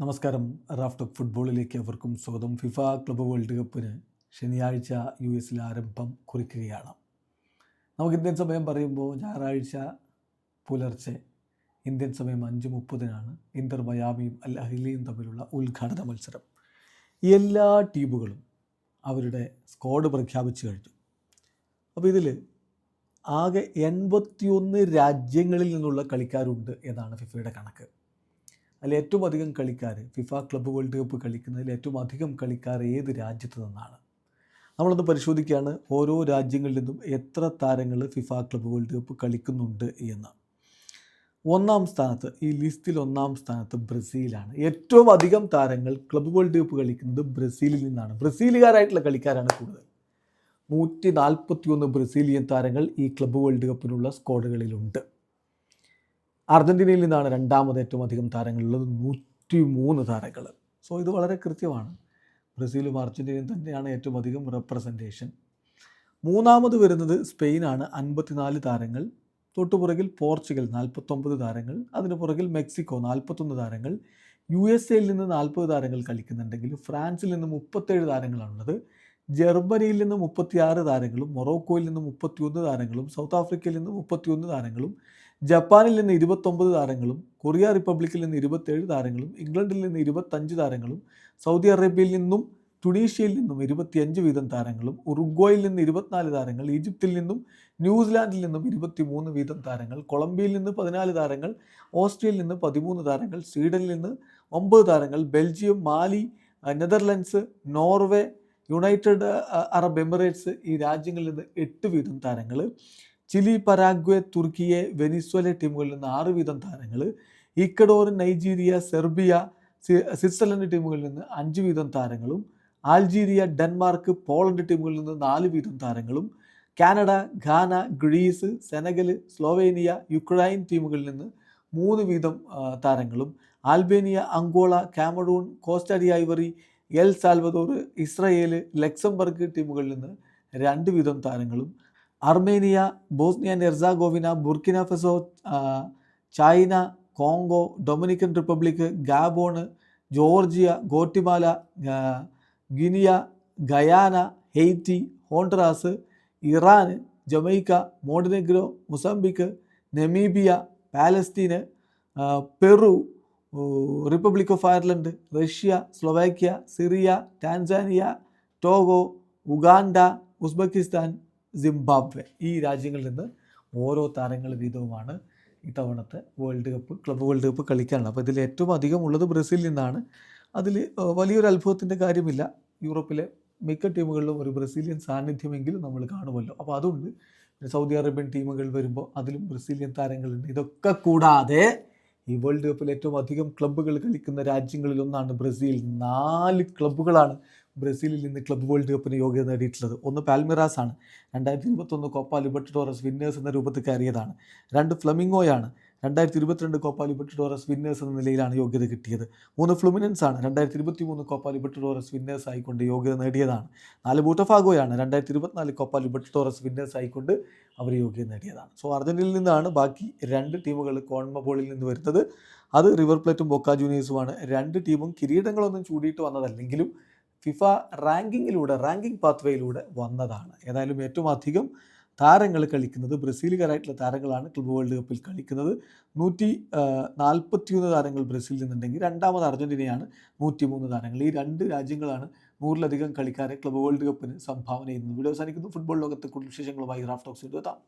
നമസ്കാരം. റാഫ്റ്റ് ഫുട്ബോളിലേക്ക് അവർക്കും സ്വാഗതം. ഫിഫ ക്ലബ് വേൾഡ് കപ്പിന് ശനിയാഴ്ച യു എസിൽ ആരംഭം കുറിക്കുകയാണ്. നമുക്ക് ഇന്ത്യൻ സമയം പറയുമ്പോൾ ഞായറാഴ്ച പുലർച്ചെ ഇന്ത്യൻ സമയം അഞ്ച് മുപ്പതിനാണ് ഇന്റർ മയാമിയും അൽ അഹിലിയും തമ്മിലുള്ള ഉദ്ഘാടന മത്സരം. എല്ലാ ടീമുകളും അവരുടെ സ്ക്വാഡ് പ്രഖ്യാപിച്ചു കഴിഞ്ഞു. അപ്പോൾ ഇതിൽ ആകെ എൺപത്തിയൊന്ന് രാജ്യങ്ങളിൽ നിന്നുള്ള കളിക്കാരുണ്ട് എന്നാണ് ഫിഫയുടെ കണക്ക്. അതിൽ ഏറ്റവും അധികം കളിക്കാർ ഫിഫ ക്ലബ്ബ് വേൾഡ് കപ്പ് കളിക്കുന്നതിൽ ഏറ്റവും അധികം കളിക്കാർ ഏത് രാജ്യത്ത് നിന്നാണ്? നമ്മളൊന്ന് പരിശോധിക്കുകയാണ് ഓരോ രാജ്യങ്ങളിൽ നിന്നും എത്ര താരങ്ങൾ ഫിഫ ക്ലബ്ബ് വേൾഡ് കപ്പ് കളിക്കുന്നുണ്ട് എന്ന്. ഒന്നാം സ്ഥാനത്ത് ഈ ലിസ്റ്റിൽ ഒന്നാം സ്ഥാനത്ത് ബ്രസീലാണ്. ഏറ്റവും അധികം താരങ്ങൾ ക്ലബ്ബ് വേൾഡ് കപ്പ് കളിക്കുന്നത് ബ്രസീലിൽ നിന്നാണ്. ബ്രസീലുകാരായിട്ടുള്ള കളിക്കാരാണ് കൂടുതൽ. നൂറ്റി നാൽപ്പത്തി ഒന്ന് ബ്രസീലിയൻ താരങ്ങൾ ഈ ക്ലബ്ബ് വേൾഡ് കപ്പിനുള്ള സ്ക്വാഡുകളിലുണ്ട് അർജന്റീനയിൽ നിന്നാണ് രണ്ടാമത് ഏറ്റവും അധികം താരങ്ങളുള്ളത്. നൂറ്റി മൂന്ന് താരങ്ങൾ. സോ ഇത് വളരെ കൃത്യമാണ്. ബ്രസീലും അർജന്റീനയും തന്നെയാണ് ഏറ്റവും അധികം റെപ്രസെന്റേഷൻ മൂന്നാമത് വരുന്നത് സ്പെയിനാണ്. അൻപത്തിനാല് താരങ്ങൾ. തൊട്ടുപുറകിൽ പോർച്ചുഗൽ നാൽപ്പത്തൊമ്പത് താരങ്ങൾ. അതിന് പുറകിൽ മെക്സിക്കോ നാൽപ്പത്തൊന്ന് താരങ്ങൾ. യു എസ് എയിൽ നിന്ന് നാൽപ്പത് താരങ്ങൾ കളിക്കുന്നുണ്ടെങ്കിൽ ഫ്രാൻസിൽ നിന്ന് മുപ്പത്തേഴ് താരങ്ങളാണുള്ളത്. ജർമ്മനിയിൽ നിന്ന് മുപ്പത്തിയാറ് താരങ്ങളും മൊറോക്കോയിൽ നിന്ന് മുപ്പത്തിയൊന്ന് താരങ്ങളും സൗത്ത് ആഫ്രിക്കയിൽ നിന്ന് മുപ്പത്തിയൊന്ന് താരങ്ങളും ജപ്പാനിൽ നിന്ന് ഇരുപത്തൊമ്പത് താരങ്ങളും കൊറിയ റിപ്പബ്ലിക്കിൽ നിന്ന് ഇരുപത്തേഴ് താരങ്ങളും ഇംഗ്ലണ്ടിൽ നിന്ന് ഇരുപത്തഞ്ച് താരങ്ങളും സൗദി അറേബ്യയിൽ നിന്നും ടുണീഷ്യയിൽ നിന്നും ഇരുപത്തിയഞ്ച് വീതം താരങ്ങളും ഉറുഗ്വായിൽ നിന്ന് ഇരുപത്തിനാല് താരങ്ങൾ ഈജിപ്തിൽ നിന്നും ന്യൂസിലാൻഡിൽ നിന്നും ഇരുപത്തി മൂന്ന് വീതം താരങ്ങൾ കൊളംബിയയിൽ നിന്ന് പതിനാല് താരങ്ങൾ ഓസ്ട്രിയയിൽ നിന്ന് പതിമൂന്ന് താരങ്ങൾ സ്വീഡനിൽ നിന്ന് ഒമ്പത് താരങ്ങൾ Belgium Mali Netherlands Norway United Arab Emirates ഈ രാജ്യങ്ങളിൽ നിന്ന് എട്ട് വീതം താരങ്ങൾ. ചിലി പരാഗ്വെ തുർക്കിയെ വെനിസ്വല ടീമുകളിൽ നിന്ന് ആറ് വീതം താരങ്ങൾ ഇക്കഡോർ നൈജീരിയ സെർബിയ സ്വിറ്റ്സർലൻഡ് ടീമുകളിൽ നിന്ന് അഞ്ച് വീതം താരങ്ങളും ആൽജീരിയ ഡെൻമാർക്ക് പോളണ്ട് ടീമുകളിൽ നിന്ന് നാല് വീതം താരങ്ങളും Canada Ghana Greece Senegal Slovenia Ukraine ടീമുകളിൽ നിന്ന് മൂന്ന് വീതം താരങ്ങളും Albania Angola Cameroon കോസ്റ്റഡി Ivory El Salvador Israel Luxembourg ടീമുകളിൽ നിന്ന് രണ്ട് വീതം താരങ്ങളും Armenia Bosnia Herzegovina Burkina Faso China Congo Dominican Republic Gabon Georgia Guatemala Guinea Guyana Haiti Honduras Iran Jamaica Montenegro Mozambique Namibia Palestine Peru Republic of Ireland Russia Slovakia Syria Tanzania Togo Uganda Uzbekistan Zimbabwe. ഈ രാജ്യങ്ങളിൽ നിന്ന് ഓരോ താരങ്ങൾ വീതവുമാണ് ഇത്തവണത്തെ world cup club world cup കളിക്കാനുള്ളത്. അപ്പോൾ ഇതിൽ ഏറ്റവും അധികം ഉള്ളത് ബ്രസീലിൽ നിന്നാണ്. അതിൽ വലിയൊരു അത്ഭുതത്തിന്റെ കാര്യമില്ല. യൂറോപ്പിലെ മിക്ക ടീമുകളിലും ഒരു ബ്രസീലിയൻ സാന്നിധ്യമെങ്കിലും നമ്മൾ കാണുമല്ലോ. അപ്പോൾ അതുകൊണ്ട് സൗദി അറേബ്യൻ ടീമുകൾ വരുമ്പോൾ അതിലും ബ്രസീലിയൻ താരങ്ങളുണ്ട്. ഇതൊക്കെ കൂടാതെ ഈ വേൾഡ് കപ്പിൽ ഏറ്റവും അധികം ക്ലബ്ബുകൾ കളിക്കുന്ന രാജ്യങ്ങളിലൊന്നാണ് ബ്രസീൽ. നാല് ക്ലബ്ബുകളാണ് ബ്രസീലിൽ നിന്ന് ക്ലബ്ബ് വേൾഡ് കപ്പിന് യോഗ്യത നേടിയിട്ടുള്ളത്. ഒന്ന് പാൽമിറാസ് ആണ് രണ്ടായിരത്തി ഇരുപത്തൊന്ന് കോപ്പ ലിബർട്ടഡോറസ് വിന്നേഴ്സ് എന്ന രൂപത്തിൽ കയറിയതാണ്. രണ്ട് ഫ്ലമിംഗോയാണ്. രണ്ടായിരത്തി ഇരുപത്തിരണ്ട് കോപ്പ ലിബർട്ടഡോറസ് വിന്നേഴ്സ് എന്ന നിലയിലാണ് യോഗ്യത കിട്ടിയത്. മൂന്ന് ഫ്ലുമിനൻസ് ആണ് രണ്ടായിരത്തി ഇരുപത്തി മൂന്ന് കോപ്പ ലിബർട്ടഡോറസ് വിന്നേഴ്സ് ആയിക്കൊണ്ട് യോഗ്യത നേടിയതാണ്. നാല് ബൂട്ടഫാഗോയാണ്. രണ്ടായിരത്തി ഇരുപത്തിനാല് കോപ്പ ലിബർട്ടഡോറസ് വിന്നേഴ്സ് ആയിക്കൊണ്ട് അവർ യോഗ്യത നേടിയതാണ്. സോ അർജന്റീനയിൽ നിന്നാണ് ബാക്കി രണ്ട് ടീമുകൾ കോൺമബോളിൽ നിന്ന് വരുന്നത്. അത് റിവർ പ്ലേറ്റും ബൊക്ക ജൂനിയേഴ്സുമാണ്. രണ്ട് ടീമും കിരീടങ്ങളൊന്നും ചൂടിയിട്ട് വന്നതല്ലെങ്കിലും ഫിഫ റാങ്കിങ്ങിലൂടെ റാങ്കിങ് പാത്വേയിലൂടെ വന്നതാണ്. ഏതായാലും ഏറ്റവും അധികം താരങ്ങൾ കളിക്കുന്നത് ബ്രസീലുകാരായിട്ടുള്ള താരങ്ങളാണ് ക്ലബ് വേൾഡ് കപ്പിൽ കളിക്കുന്നത്. നൂറ്റി നാൽപ്പത്തിയൊന്ന് താരങ്ങൾ ബ്രസീലിൽ നിന്നുണ്ടെങ്കിൽ രണ്ടാമത് അർജന്റീനയാണ് നൂറ്റി മൂന്ന് താരങ്ങൾ. ഈ രണ്ട് രാജ്യങ്ങളാണ് നൂറിലധികം കളിക്കാരെ ക്ലബ് വേൾഡ് കപ്പിന് സംഭാവന ചെയ്യുന്നത്. വീഡിയോ അവസാനിക്കുന്നു. ഫുട്ബോൾ ലോകത്തെ കൂടുതൽ വിശേഷങ്ങളുമായി റാഫ്റ്റോക്സ് എത്താം.